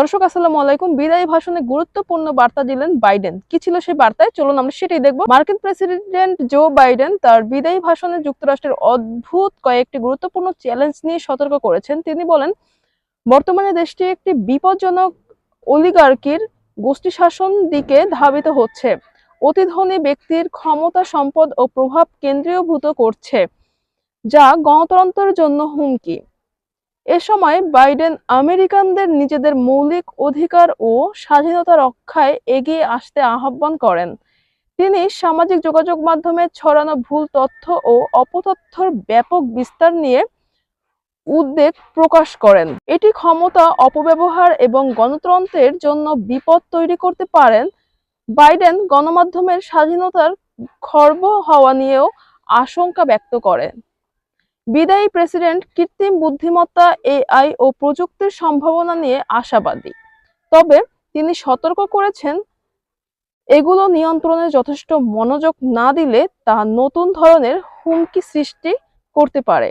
দর্শক, আসসালামু আলাইকুম। বিদায়ী ভাষণে গুরুত্বপূর্ণ বার্তা দিলেন বাইডেন। কি ছিল সেই বার্তায়? চলুন আমরা সেটাই দেখব। মার্কিন প্রেসিডেন্ট জো বাইডেন তার বিদায়ী ভাষণে যুক্তরাষ্ট্রের অদ্ভুত কয়েকটি গুরুত্বপূর্ণ চ্যালেঞ্জ নিয়ে সতর্ক করেছেন। তিনি বলেন, বর্তমানে দেশটি একটি বিপজ্জনক অলিগার্কির গোষ্ঠী শাসন দিকে ধাবিত হচ্ছে। অতি ধনী ব্যক্তির ক্ষমতা, সম্পদ ও প্রভাব কেন্দ্রীয়ভূত করছে, যা গণতন্ত্রের জন্য হুমকি। এ সময় বাইডেন আমেরিকানদের নিজেদের মৌলিক অধিকার ও স্বাধীনতা রক্ষায় এগিয়ে আসতে আহ্বান করেন। তিনি সামাজিক যোগাযোগ মাধ্যমে ছড়ানো ভুল তথ্য ও অপতথ্যর ব্যাপক বিস্তার নিয়ে উদ্বেগ প্রকাশ করেন। এটি ক্ষমতা, অপব্যবহার এবং গণতন্ত্রের জন্য বিপদ তৈরি করতে পারেন। বাইডেন গণমাধ্যমের স্বাধীনতার খর্ব হওয়া নিয়েও আশঙ্কা ব্যক্ত করেন। বিদায়ী প্রেসিডেন্ট কৃত্রিম বুদ্ধিমত্তা, এআই ও প্রযুক্তির সম্ভাবনা নিয়ে আশাবাদী। তবে তিনি সতর্ক করেছেন, এগুলো নিয়ন্ত্রণে যথেষ্ট মনোযোগ না দিলে তা নতুন ধরনের হুমকি সৃষ্টি করতে পারে।